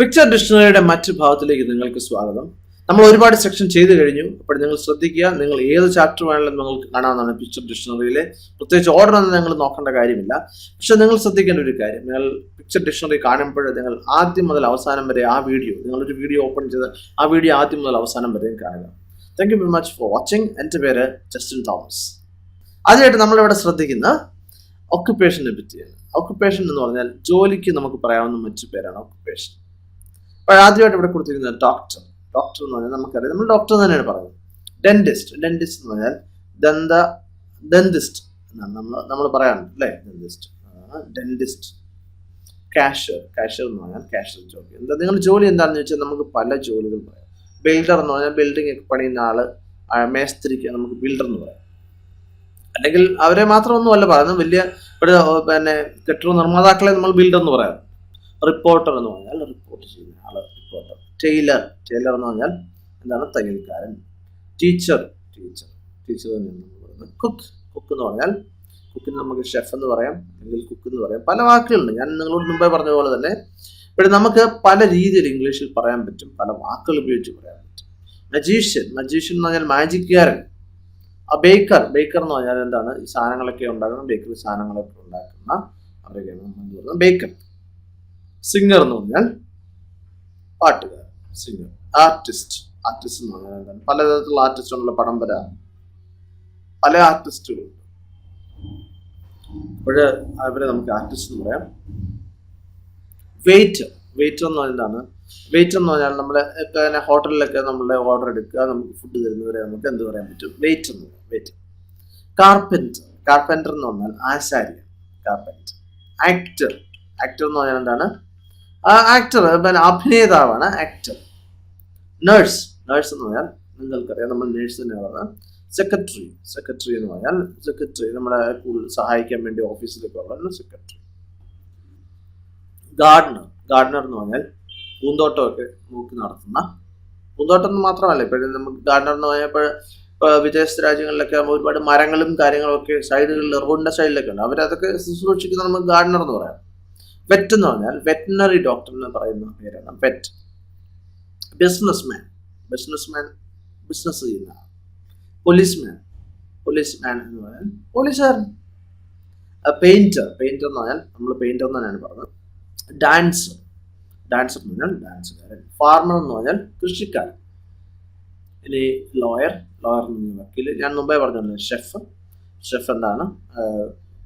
Picture ഡിക്ഷണറിയുടെ മറ്റു ഭാഗത്തിലേക്ക് നിങ്ങൾക്ക് സ്വാഗതം. നമ്മൾ ഒരുപാട് സെക്ഷൻ ചെയ്തു കഴിഞ്ഞു. അപ്പോൾ നിങ്ങൾ ശ്രദ്ധിക്കുക നിങ്ങൾ ഏത് ചാപ്റ്റർ വേണമെങ്കിലും നിങ്ങൾക്ക് കാണാവുന്നതാണ് പിക്ചർ ഡിക്ഷണറിയിലെ പ്രത്യേകിച്ച് ഓർഡർ ഒന്നും നിങ്ങൾ നോക്കേണ്ട കാര്യമില്ല. പക്ഷെ നിങ്ങൾ ശ്രദ്ധിക്കേണ്ട ഒരു കാര്യം. നിങ്ങൾ പിക്ചർ ഡിക്ഷണറി കാണുമ്പോൾ നിങ്ങൾ ആദ്യം മുതൽ അവസാനം വരെ ആ വീഡിയോ നിങ്ങളൊരു വീഡിയോ ഓപ്പൺ ചെയ്ത് ആ വീഡിയോ ആദ്യം മുതൽ അവസാനം വരെയും കാണുക. Thank you very much for watching എന്റെ പേര് ജസ്റ്റിൻ തോമസ് ആദ്യമായിട്ട് നമ്മളിവിടെ ശ്രദ്ധിക്കുന്ന ഓക്കുപ്പേഷനെ പറ്റിയാണ്. ഓക്കുപ്പേഷൻ എന്ന് പറഞ്ഞാൽ ജോലിക്ക് നമുക്ക് പറയാവുന്ന മറ്റു പേരാണ് ഓക്കുപ്പേഷൻ അപ്പോൾ ആദ്യമായിട്ട് ഇവിടെ കൊടുത്തിരിക്കുന്നത് ഡോക്ടർ ഡോക്ടർ എന്ന് പറഞ്ഞാൽ നമുക്കറിയാം നമ്മൾ ഡോക്ടർ തന്നെയാണ് പറയുന്നത്. ഡെന്റിസ്റ്റ് ഡെന്റിസ്റ്റ് എന്ന് പറഞ്ഞാൽ ദന്ത ഡെന്റിസ്റ്റ് എന്നാണ് നമ്മൾ നമ്മൾ പറയാറുണ്ട് അല്ലേ? ഡെന്റിസ്റ്റ് ഡെന്റിസ്റ്റ് കാഷ്യർ കാഷ്യർ എന്ന് പറഞ്ഞാൽ കാഷ്യർ ജോലി. എന്താ നിങ്ങളുടെ ജോലി എന്താണെന്ന് വെച്ചാൽ നമുക്ക് പല ജോലികൾ പറയാം. ബിൽഡർ എന്ന് പറഞ്ഞാൽ ബിൽഡിംഗ് ഒക്കെ പണിയുന്ന ആൾ മേസ്ത്രിക്ക് നമുക്ക് ബിൽഡർ എന്ന് പറയാം. അല്ലെങ്കിൽ അവരെ മാത്രമൊന്നും അല്ല പറയുന്നത് വലിയ ഇവിടെ പിന്നെ കെട്ടിട നിർമ്മാതാക്കളെ നമ്മൾ ബിൽഡർ എന്ന് പറയാം. റിപ്പോർട്ടർ എന്ന് പറഞ്ഞാൽ റിപ്പോർട്ട് ചെയ്യുന്ന ആൾ റിപ്പോർട്ടർ ടൈലർ ടൈലർ എന്ന് പറഞ്ഞാൽ എന്താണ്? തയ്യൽക്കാരൻ. ടീച്ചർ ടീച്ചർ ടീച്ചർ തന്നെയാണ് നമ്മൾ കുക്ക് കുക്ക് എന്ന് പറഞ്ഞാൽ കുക്കിന് നമുക്ക് ഷെഫ് എന്ന് പറയാം അല്ലെങ്കിൽ കുക്ക് എന്ന് പറയാം. പല വാക്കുകളുണ്ട്. ഞാൻ നിങ്ങളോട് മുമ്പേ പറഞ്ഞ പോലെ തന്നെ ഇവിടെ നമുക്ക് പല രീതിയിൽ ഇംഗ്ലീഷിൽ പറയാൻ പറ്റും. പല വാക്കുകൾ ഉപയോഗിച്ച് പറയാൻ പറ്റും. മജീഷ്യൻ മജീഷ്യൻ എന്ന് പറഞ്ഞാൽ മാജിക്കാരൻ ആ ബേക്കർ ബേക്കർ എന്ന് പറഞ്ഞാൽ എന്താണ്? ഈ സാധനങ്ങളൊക്കെ ഉണ്ടാക്കുന്ന ബേക്കറി സാധനങ്ങളൊക്കെ ഉണ്ടാക്കുന്ന പറയുന്നത്? ബേക്കർ സിംഗർ എന്ന് പറഞ്ഞാൽ പാട്ടുകാരൻ സിംഗർ ആർട്ടിസ്റ്റ് ആർട്ടിസ്റ്റ് എന്ന് പറഞ്ഞാൽ എന്താണ്? പലതരത്തിലുള്ള ആർട്ടിസ്റ്റുകളുള്ള പടം വര പല ആർട്ടിസ്റ്റുകളുണ്ട് അപ്പോഴ് അവരെ നമുക്ക് ആർട്ടിസ്റ്റ് എന്ന് പറയാം. വെയിറ്റർ വെയിറ്റർ എന്ന് പറഞ്ഞാൽ എന്താണ്? വെയിറ്റർ എന്ന് പറഞ്ഞാൽ നമ്മളെ പിന്നെ ഹോട്ടലിലൊക്കെ നമ്മളെ ഓർഡർ എടുക്കുക നമുക്ക് ഫുഡ് തരുന്നവരെ നമുക്ക് എന്ത് പറയാൻ പറ്റും? വെയിറ്റർ എന്ന് പറയാം. വെയിറ്റർ കാർപ്പന്റർ കാർപ്പന്റർ എന്ന് പറഞ്ഞാൽ ആശാരി കാർപ്പന്റർ ആക്ടർ ആക്ടർ എന്ന് പറഞ്ഞാൽ എന്താണ്? ആക്ടർ പിന്നെ അഭിനേതാവാണ് ആക്ടർ നേഴ്സ് നേഴ്സ് എന്ന് പറഞ്ഞാൽ നിങ്ങൾക്കറിയാം നമ്മൾ നേഴ്സ് തന്നെയാണ് സെക്രട്ടറി സെക്രട്ടറി എന്ന് പറഞ്ഞാൽ സെക്രട്ടറി നമ്മളെ കൂടുതൽ സഹായിക്കാൻ വേണ്ടി ഓഫീസിലൊക്കെ ഉള്ള സെക്രട്ടറി ഗാർഡനർ ഗാർഡനർ എന്ന് പറഞ്ഞാൽ പൂന്തോട്ടമൊക്കെ നോക്കി നടത്തുന്ന. പൂന്തോട്ടം മാത്രമല്ല ഇപ്പോഴും നമുക്ക് ഗാർഡനർ എന്ന് പറഞ്ഞപ്പോൾ വിദേശ രാജ്യങ്ങളിലൊക്കെ ഒരുപാട് മരങ്ങളും കാര്യങ്ങളും ഒക്കെ സൈഡുകളിൽ റോഡിന്റെ സൈഡിലൊക്കെ ഉണ്ട്. അവരതൊക്കെ ശുശ്രൂഷിക്കുന്ന നമുക്ക് ഗാർഡനർ എന്ന് പറയാം. വെറ്റ് എന്ന് പറഞ്ഞാൽ വെറ്റിനറി ഡോക്ടർ എന്ന് പറയുന്ന പേരാണ്. വെറ്റ് ബിസിനസ്മാൻ ബിസിനസ്മാൻ ബിസിനസ് ചെയ്യുന്ന ആൾ. പോലീസ്മാൻ പോലീസ്മാൻ എന്ന് പറഞ്ഞാൽ പോലീസുകാരൻ പെയിന്റർ പെയിന്റർ എന്ന് പറഞ്ഞാൽ നമ്മൾ പെയിന്റർ എന്ന് തന്നെയാണ് പറഞ്ഞത്. ഡാൻസർ ഡാൻസർ എന്ന് പറഞ്ഞാൽ ഡാൻസുകാരൻ ഫാർമർ എന്ന് പറഞ്ഞാൽ കൃഷിക്കാരൻ. ഇനി ലോയർ ലോയർ എന്ന് പറഞ്ഞാൽ വക്കീൽ ഞാൻ മുമ്പേ പറഞ്ഞല്ലോ ഷെഫ് ഷെഫ് എന്താണ്?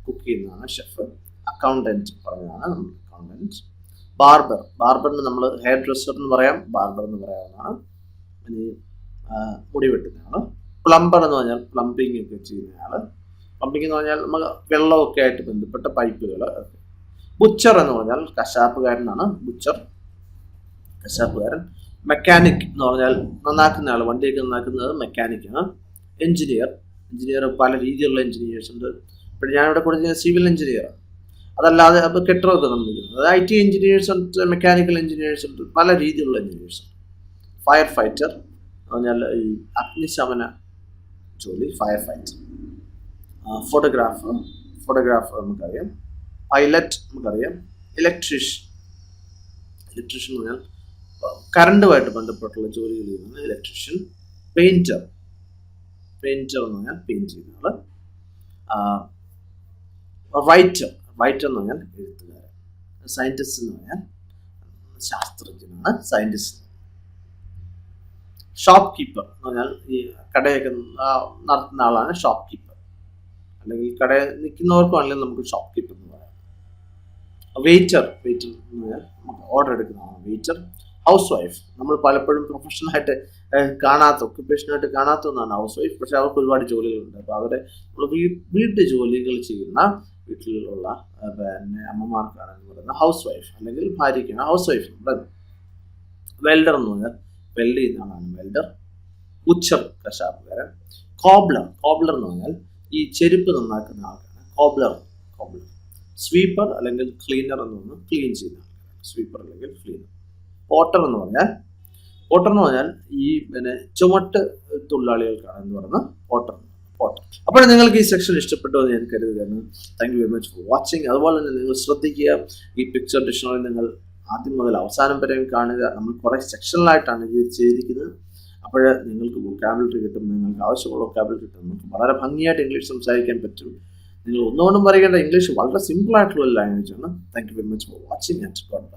കുക്ക് ചെയ്യുന്നതാണ് ഷെഫ് അക്കൗണ്ടന്റ് പറഞ്ഞതാണ് അക്കൗണ്ടന്റ് ബാർബർ ബാർബറിന് നമ്മൾ ഹെയർ ഡ്രസ്സർ എന്ന് പറയാം ബാർബർ എന്ന് പറയാവുന്നതാണ്. ഇനി മുടി വെട്ടുന്നതാണ് പ്ലംബർ എന്ന് പറഞ്ഞാൽ പ്ലംബിംഗ് ഒക്കെ ചെയ്യുന്നയാൾ. പമ്പിംഗ് എന്ന് പറഞ്ഞാൽ നമ്മൾ വെള്ളമൊക്കെ ആയിട്ട് ബന്ധപ്പെട്ട പൈപ്പുകൾ ബുച്ചർ എന്ന് പറഞ്ഞാൽ കശാപ്പുകാരനാണ്. ബുച്ചർ കശാപ്പുകാരൻ. മെക്കാനിക് എന്ന് പറഞ്ഞാൽ നന്നാക്കുന്ന ആൾ വണ്ടിയൊക്കെ നന്നാക്കുന്നത് മെക്കാനിക്കാണ് എഞ്ചിനീയർ എഞ്ചിനീയർ പല രീതിയിലുള്ള എഞ്ചിനീയേഴ്സ് ഉണ്ട്. ഇപ്പോൾ ഞാനിവിടെ കൊടുത്തിരിക്കുന്നത് സിവിൽ എഞ്ചിനീയർ അതല്ലാതെ അപ്പോൾ കെട്ടിടമൊക്കെ നിർമ്മിക്കുന്നത്. അത് ഐ ടി എഞ്ചിനീയേഴ്സ് ഉണ്ട് മെക്കാനിക്കൽ എഞ്ചിനീയേഴ്സ് ഉണ്ട് പല രീതിയിലുള്ള എഞ്ചിനീയേഴ്സ് ഉണ്ട് ഫയർ ഫൈറ്റർ പറഞ്ഞാൽ ഈ അഗ്നിശമന ജോലി ഫയർ ഫൈറ്റർ. ഫോട്ടോഗ്രാഫർ ഫോട്ടോഗ്രാഫർ നമുക്കറിയാം. പൈലറ്റ് നമുക്കറിയാം. ഇലക്ട്രീഷ്യൻ ഇലക്ട്രീഷ്യൻ എന്ന് പറഞ്ഞാൽ കറണ്ടുമായിട്ട് ബന്ധപ്പെട്ടുള്ള ജോലികൾ ചെയ്യുന്നത് ഇലക്ട്രീഷ്യൻ പെയിന്റർ പെയിന്റർ എന്ന് പറഞ്ഞാൽ പെയിന്റ് ചെയ്യുന്ന ആൾ റൈറ്റർ. റൈറ്റർ എന്ന് പറഞ്ഞാൽ എഴുത്തുകാരൻ. സയന്റിസ്റ്റ് എന്ന് പറഞ്ഞാൽ ശാസ്ത്രജ്ഞനാണ് സയന്റിസ്റ്റ് ഷോപ്പ് കീപ്പർ എന്ന് പറഞ്ഞാൽ ഈ കടയൊക്കെ നടത്തുന്ന ആളാണ് ഷോപ്പ് കീപ്പർ അല്ലെങ്കിൽ കട നിൽക്കുന്നവർക്കാണെങ്കിലും നമുക്ക് ഷോപ്പ് കീപ്പർ എന്ന് പറയാം. വെയിറ്റർ വെയിറ്റർ എന്ന് പറഞ്ഞാൽ നമുക്ക് ഓർഡർ എടുക്കുന്നതാണ് വെയിറ്റർ ഹൗസ് വൈഫ് നമ്മൾ പലപ്പോഴും പ്രൊഫഷണലായിട്ട് കാണാത്ത ഒക്യുപ്പേഷനായിട്ട് കാണാത്ത ഒന്നാണ് ഹൗസ് വൈഫ് പക്ഷെ അവർക്ക് ഒരുപാട് ജോലികളുണ്ട്. അപ്പോൾ അവരെ നമ്മൾ വീട്ടു ജോലികൾ ചെയ്യുന്ന വീട്ടിലുള്ള പിന്നെ അമ്മമാർക്കാണ് എന്ന് പറയുന്നത് ഹൗസ് വൈഫ് അല്ലെങ്കിൽ ഭാര്യയ്ക്കാണ് ഹൗസ് വൈഫ് വെൽഡർ എന്ന് പറഞ്ഞാൽ വെൽഡ് ചെയ്യുന്ന ആളാണ് വെൽഡർ ഉച്ചർ കശാപ്പുകാരൻ. കോബ്ലർ കോബ്ലർ എന്ന് പറഞ്ഞാൽ ഈ ചെരുപ്പ് നന്നാക്കുന്ന ആൾക്കാണ് കോബ്ലർ കോബ്ലർ സ്വീപ്പർ അല്ലെങ്കിൽ ക്ലീനർ എന്ന് പറഞ്ഞാൽ ക്ലീൻ ചെയ്യുന്ന ആൾക്കാരാണ്. സ്വീപ്പർ അല്ലെങ്കിൽ ക്ലീനർ പോട്ടർ എന്ന് പറഞ്ഞാൽ പോട്ടർ എന്ന് പറഞ്ഞാൽ ഈ പിന്നെ ചുമട്ട് തൊഴിലാളികൾക്കാണ് എന്ന് പറയുന്നത് പോട്ടർ അപ്പോൾ നിങ്ങൾക്ക് ഈ സെക്ഷൻ ഇഷ്ടപ്പെട്ടു എന്ന് ഞാൻ കരുതുകയാണ്. Thank you very much for watching അതുപോലെ തന്നെ നിങ്ങൾ ശ്രദ്ധിക്കുക ഈ പിക്ചർ ഡിക്ഷണറി നിങ്ങൾ ആദ്യം മുതൽ അവസാനം വരെയും കാണുക. നമ്മൾ കുറേ സെക്ഷനിലായിട്ടാണ് ഇത് ചെയ്തിരിക്കുന്നത്. അപ്പോൾ നിങ്ങൾക്ക് വൊക്കാബിലിറ്റി കിട്ടും നിങ്ങൾക്ക് ആവശ്യമുള്ള വൊക്കാബിലിറ്റി കിട്ടും. നിങ്ങൾക്ക് വളരെ ഭംഗിയായിട്ട് ഇംഗ്ലീഷ് സംസാരിക്കാൻ പറ്റും. നിങ്ങൾ ഒന്നുകൊണ്ടും പറയേണ്ട ഇംഗ്ലീഷ് വളരെ സിമ്പിൾ ആയിട്ടുള്ള ലാംഗ്വേജ് ആണ്. Thank you very much for watching and God